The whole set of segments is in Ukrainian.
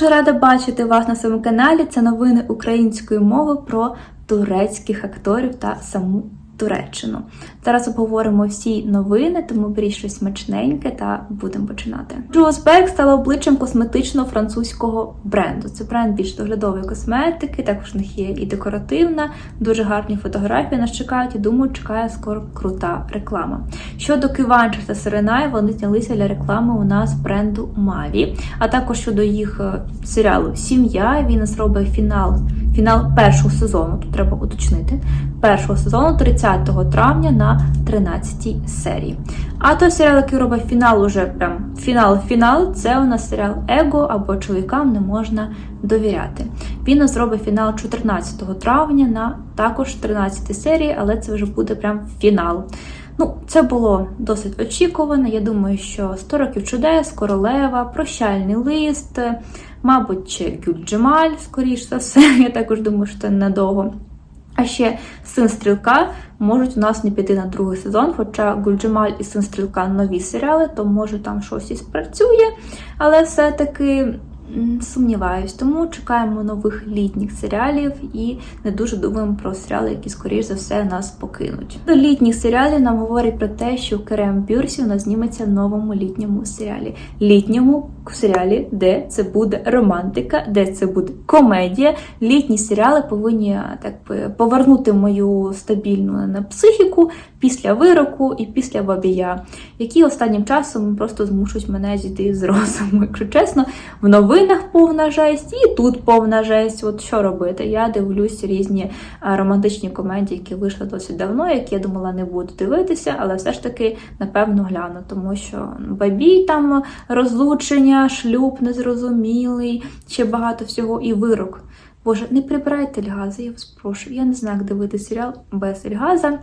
дуже рада бачити вас на своєму каналі. Це новини української мови про турецьких акторів та саму Туреччину. Зараз обговоримо всі новини, тому беріть щось смачненьке та будемо починати. Джоузбек стала обличчям косметичного французького бренду. Це бренд більш доглядової косметики, також в них є і декоративна, дуже гарні фотографії нас чекають. І думаю, чекає скоро крута реклама. Щодо Киванча та Серенай, вони знялися для реклами у нас бренду Маві. А також щодо їх е, серіалу Сім'я. Він нас робить фінал, фінал першого сезону. Тут треба уточнити. Першого сезону 30 травня на 13 серії. А той серіал, який робить фінал, уже прям фінал-фінал, це у нас серіал Его або чоловікам не можна довіряти. Він нас робить фінал 14 травня на також 13 серії, але це вже буде прям фінал. Ну, це було досить очікувано. Я думаю, що 100 років чудес, королева, прощальний лист, мабуть, чи Гюльджемаль, скоріш за все. Я також думаю, що це недовго. А ще син стрілка можуть у нас не піти на другий сезон, хоча Гульджемаль і син стрілка нові серіали, то може там щось і спрацює, але все-таки сумніваюсь. Тому чекаємо нових літніх серіалів і не дуже думаємо про серіали, які, скоріш за все, нас покинуть. До літніх серіалів нам говорять про те, що Керем Бюрсі у нас зніметься в новому літньому серіалі. Літньому серіалі, де це буде романтика, де це буде комедія. Літні серіали повинні так би повернути мою стабільну на психіку після вироку і після бабія, які останнім часом просто змушують мене зійти з розуму. Якщо чесно, в новинах повна жесть, і тут повна жесть. От що робити? Я дивлюсь різні романтичні комедії, які вийшли досить давно, які я думала не буду дивитися, але все ж таки напевно гляну, тому що бабій там розлучення, шлюб незрозумілий, ще багато всього і вирок. Боже, не прибирайте Ельгази, я вас прошу. Я не знаю, як дивитися серіал без Ельгаза.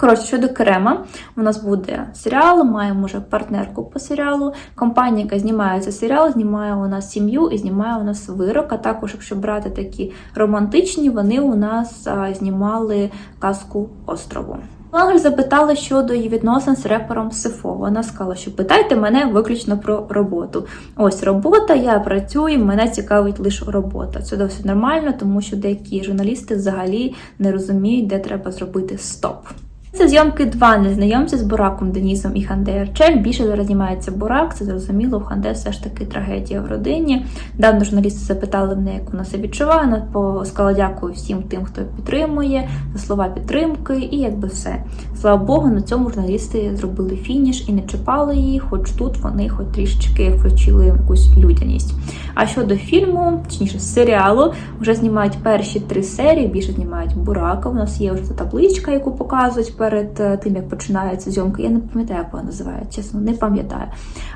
Коротше, щодо Крема, у нас буде серіал, маємо вже партнерку по серіалу. Компанія, яка знімає цей серіал, знімає у нас сім'ю і знімає у нас вирок. А також, якщо брати такі романтичні, вони у нас а, знімали казку острову. Ангель запитала щодо її відносин з репером Сифо. Вона сказала, що питайте мене виключно про роботу. Ось робота, я працюю, мене цікавить лише робота. Це досить нормально, тому що деякі журналісти взагалі не розуміють, де треба зробити стоп. Це зйомки два незнайомці з Бураком Денісом і Ханде Ерчель. Більше зараз знімається Бурак, це зрозуміло, у Ханде все ж таки трагедія в родині. Давно журналісти запитали мене, як вона себе відчуває. Вона сказала дякую всім тим, хто підтримує, за слова підтримки, і якби все. Слава Богу, на цьому журналісти зробили фініш і не чіпали її, хоч тут вони хоч трішечки включили якусь людяність. А щодо фільму, точніше серіалу, вже знімають перші три серії, більше знімають Бурака. У нас є вже табличка, яку показують перед е, тим, як починається зйомка. Я не пам'ятаю, як вона називається, чесно, не пам'ятаю.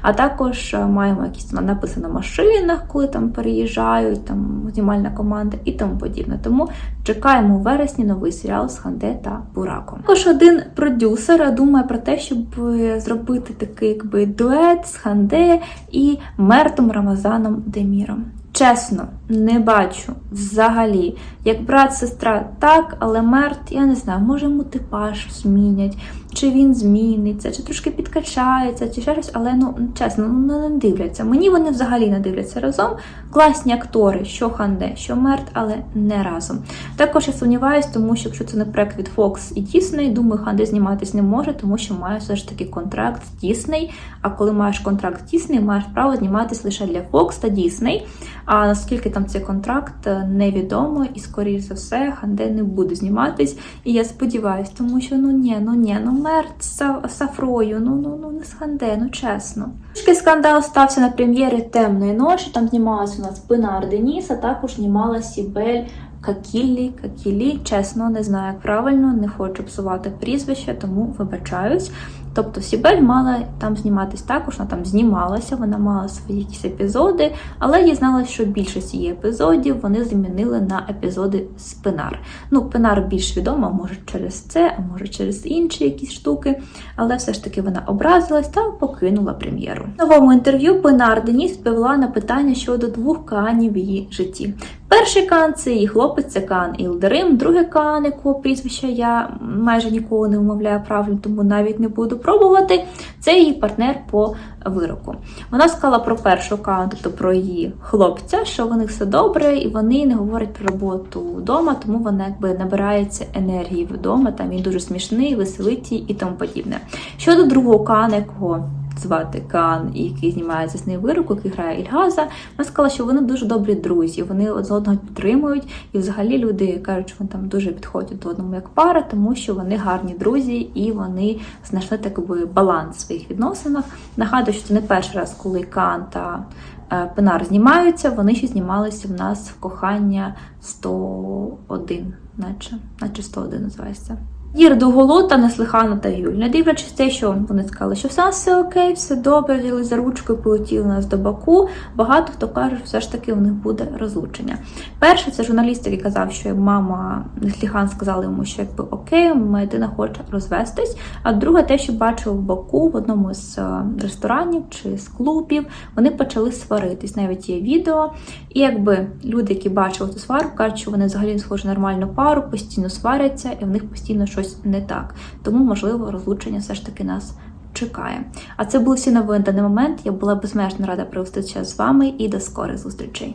А також е, маємо якісь написано на машинах, коли там переїжджають, там знімальна команда і тому подібне. Тому чекаємо у вересні новий серіал з Ханде та Бураком. Також один продюсер думає про те, щоб е, зробити такий якби дует з Ханде і Мертом Рамазаном Деміром. Чесно, не бачу взагалі. Як брат, сестра, так, але Мерт, я не знаю, може йому типаж змінять, чи він зміниться, чи трошки підкачається, чи ще щось, але ну чесно, ну не дивляться. Мені вони взагалі не дивляться разом. Класні актори, що Ханде, що Мерт, але не разом. Також я сумніваюсь, тому що якщо це не проект від Fox і Disney, думаю, Ханде зніматись не може, тому що має все ж таки контракт з Disney. А коли маєш контракт з Disney, маєш право зніматись лише для Fox та Disney. А наскільки там цей контракт невідомо, і скоріш за все, Ханде не буде зніматись. І я сподіваюся, тому що ну ні, ну ні, ну Мерт з Сафрою, ну ну ну не з Ханде, ну чесно. Трішки скандал стався на прем'єрі темної ночі. Там знімалася у нас Пинар Деніс, а також знімала Сібель. Какіллі, Какілі, чесно, не знаю, як правильно, не хочу псувати прізвище, тому вибачаюсь. Тобто Сібель мала там зніматись також, вона там знімалася, вона мала свої якісь епізоди, але дізналась, що більшість її епізодів вони замінили на епізоди з Пинар. Ну, Пинар більш відома, може через це, а може через інші якісь штуки, але все ж таки вона образилась та покинула прем'єру. В новому інтерв'ю Пинар Деніс відповіла на питання щодо двох каанів в її житті. Перший кан це її хлопець, це кан Ілдерим, другий кан, якого прізвища я майже ніколи не вимовляю правильно, тому навіть не буду пробувати. Це її партнер по вироку. Вона сказала про першу кан, тобто про її хлопця, що в них все добре, і вони не говорять про роботу вдома, тому вона якби набирається енергії вдома. Там він дуже смішний, веселиті і тому подібне. Щодо другого кана, якого звати Кан, і який знімається з нею вироку, який грає Ільгаза, вона сказала, що вони дуже добрі друзі, вони од одного підтримують, і взагалі люди кажуть, що вони там дуже підходять до одному як пара, тому що вони гарні друзі і вони знайшли такий баланс в своїх відносинах. Нагадую, що це не перший раз, коли Кан та е, Пенар знімаються, вони ще знімалися в нас в кохання 101, наче, наче 101 називається. Ір Дуголота, Неслихана та Юль. Не дивлячись те, що вони сказали, що все, все окей, все добре, взяли за ручку полетіли нас до Баку. Багато хто каже, що все ж таки у них буде розлучення. Перше, це журналіст, який казав, що мама Несліхан сказала йому, що якби окей, дитина хоче розвестись. А друге, те, що бачив в Баку в одному з е, ресторанів чи з клубів, вони почали сваритись. Навіть є відео. І якби люди, які бачили цю сварку, кажуть, що вони взагалі схожі нормальну пару, постійно сваряться, і в них постійно щось не так. Тому, можливо, розлучення все ж таки нас чекає. А це були всі новини на даний момент. Я була безмежно рада провести час з вами і до скорих зустрічей.